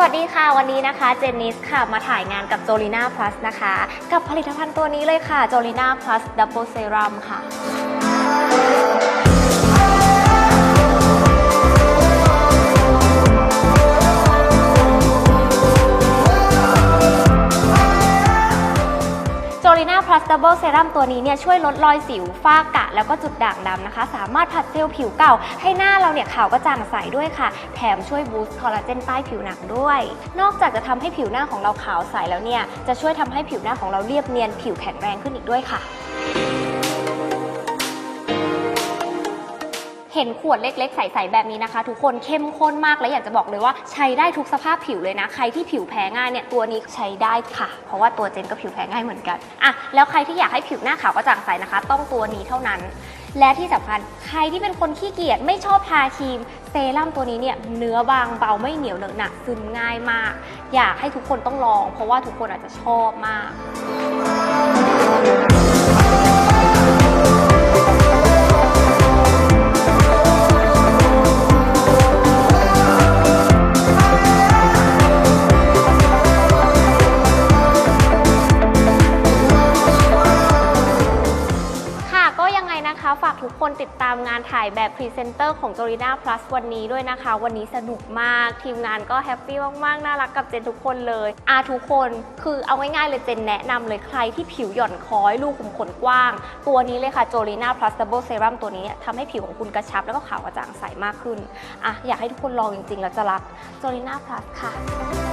วัสดีค่ะ วันนี้นะคะเจนนิสค่ะมาถ่ายงานกับ j o l i n a Plus นะคะ กับผลิตภัณฑ์ตัวนี้เลยค่ะโจลิน่าพลัสดับเบิลเซรั่มค่ะ ริน่า plus double serum ตัวนี้เนี่ยช่วยลดรอยสิวฝ้ากระแล้วก็จุดด่างดำนะคะ สามารถผัดเซลล์ผิวเก่า ให้หน้าเราเนี่ยขาวกระจ่างใสด้วยค่ะ แถมช่วยบูสต์คอลลาเจนใต้ผิวหนังด้วย นอกจากจะทำให้ผิวหน้าของเราขาวใสแล้วเนี่ยจะช่วยทำให้ผิวหน้าของเราเรียบเนียนผิวแข็งแรงขึ้นอีกด้วยค่ะ ห็นขวดเล็กๆ ใสๆแบบนี้นะคะ ทุกคนเข้มข้นมากและอยากจะบอกเลยว่าใช้ได้ทุกสภาพผิวเลยนะ ใครที่ผิวแพ้ง่ายเนี่ยตัวนี้ใช้ได้ค่ะ เพราะว่าตัวเจนก็ผิวแพ้ง่ายเหมือนกันอะแล้วใครที่อยากให้ผิวหน้าขาวกระจ่างใสนะคะ ต้องตัวนี้เท่านั้น และที่สำคัญใครที่เป็นคนขี้เกียจไม่ชอบทาครีมเซรั่มตัวนี้เนี่ยเนื้อบางเบาไม่เหนียวเหนอะหนักซึมง่ายมาก อยากให้ทุกคนต้องลอง เพราะว่าทุกคนอาจจะชอบมาก ฝากทุกคนติดตามงานถ่ายแบบพรีเซนเตอร์ของ j o l i n a Plus วันนี้ด้วยนะคะ วันนี้สนุกมาก ทีมงานก็แฮปปี้มาก ๆ น่ารักกับเจนทุกคนเลยอาทุกคนคือเอาง่าย ๆ เลยเจนแนะนำเลยใครที่ผิวหย่อนคล้อยรูกขุมขนกว้าง ตัวนี้เลยค่ะ j o l i n a Plus Double Serum ตัวนี้ทำให้ผิวของคุณกระชับ แล้วก็ขาวกระจ่างใสมากขึ้นอะอยากให้ทุกคนลองจริงๆแล้วจะรัก j o l i n a Plus ค่ะ